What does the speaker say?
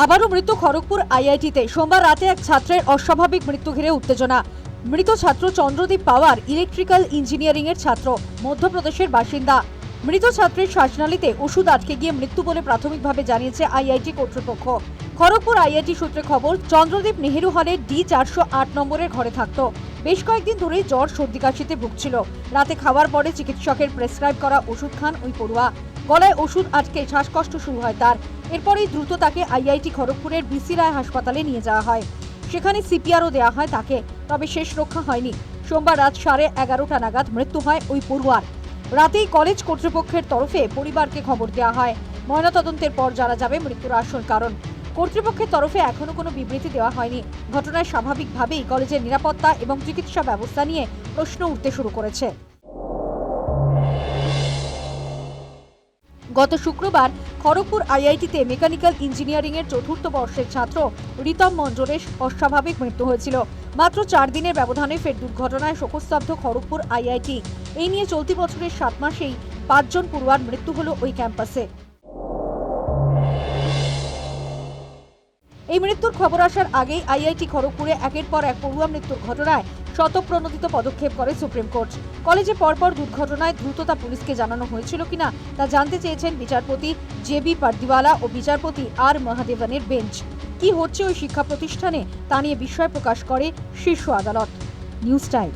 আবারও মৃত্যু খড়গপুর আইআইটিতে। সোমবার রাতে এক ছাত্রের অস্বাভাবিক মৃত্যু ঘিরে উত্তেজনা। মৃত ছাত্র চন্দ্রদীপ পাওয়ার, ইলেকট্রিক্যাল ইঞ্জিনিয়ারিং এর ছাত্র, মধ্যপ্রদেশের বাসিন্দা। মৃত ছাত্রের শ্বাসনালীতে ওষুধ আটকে গিয়ে মৃত্যু বলে প্রাথমিকভাবে জানিয়েছে আইআইটি কর্তৃপক্ষ। খড়গপুর আইআইটি সূত্রে খবর, চন্দ্রদীপ নেহেরু হলে ডি চারশো আট নম্বরের ঘরে থাকত। বেশ কয়েকদিন ধরেই জ্বর, সর্দি কাশিতে ভুগছিল। রাতে খাওয়ার পরে চিকিৎসকের প্রেসক্রাইব করা ওষুধ খান ওই পড়ুয়া। গলায় ওষুধ আটকে শ্বাসকষ্ট শুরু হয় তার। এরপরেই দ্রুত তাকে আইআইটি খড়গপুরের বিসি রায় হাসপাতালে নিয়ে যাওয়া হয়। সেখানে সিপিআরও দেওয়া হয় তাকে, তবে শেষ রক্ষা হয়নি। সোমবার রাত সাড়ে এগারোটা নাগাদ মৃত্যু হয় ওই পড়ুয়ার। রাতেই কলেজ কর্তৃপক্ষের তরফে পরিবারকে খবর দেওয়া হয়। ময়নাতদন্তের পর জানা যাবে মৃত্যুর আসল কারণ। কর্তৃপক্ষের তরফে এখনও কোনো বিবৃতি দেওয়া হয়নি। ঘটনায় স্বাভাবিকভাবেই কলেজের নিরাপত্তা এবং চিকিৎসা ব্যবস্থা নিয়ে প্রশ্ন উঠতে শুরু করেছে। গত শুক্রবার খড়গপুর আইআইটিতে মেকানিক্যাল ইঞ্জিনিয়ারিংয়ের চতুর্থ বর্ষের ছাত্র রিতম মঞ্জরের অস্বাভাবিক মৃত্যু হয়েছিল। মাত্র চার দিনের ব্যবধানে ফের দুর্ঘটনায় শোকস্তব্ধ খড়গপুর আইআইটি। এই নিয়ে চলতি বছরের সাত মাসেই পাঁচজন পড়ুয়ার মৃত্যু হলো ওই ক্যাম্পাসে। এই মৃত্যুর খবর আসার আগেই আইআইটি খড়গপুরে একের পর এক পড়ুয়া মৃত্যুর ঘটনায় শতপ্রণোদিত পদক্ষেপ করে সুপ্রিম কোর্ট। কলেজে পরপর দুর্ঘটনায় দ্রুততা পুলিশকে জানানো হয়েছিল কিনা তা জানতে চেয়েছেন বিচারপতি জে বি পার্দিওয়ালা ও বিচারপতি আর মহাদেবনের বেঞ্চ। কি হচ্ছে ওই শিক্ষা প্রতিষ্ঠানে তা নিয়ে বিস্ময় প্রকাশ করে শীর্ষ আদালত। News time.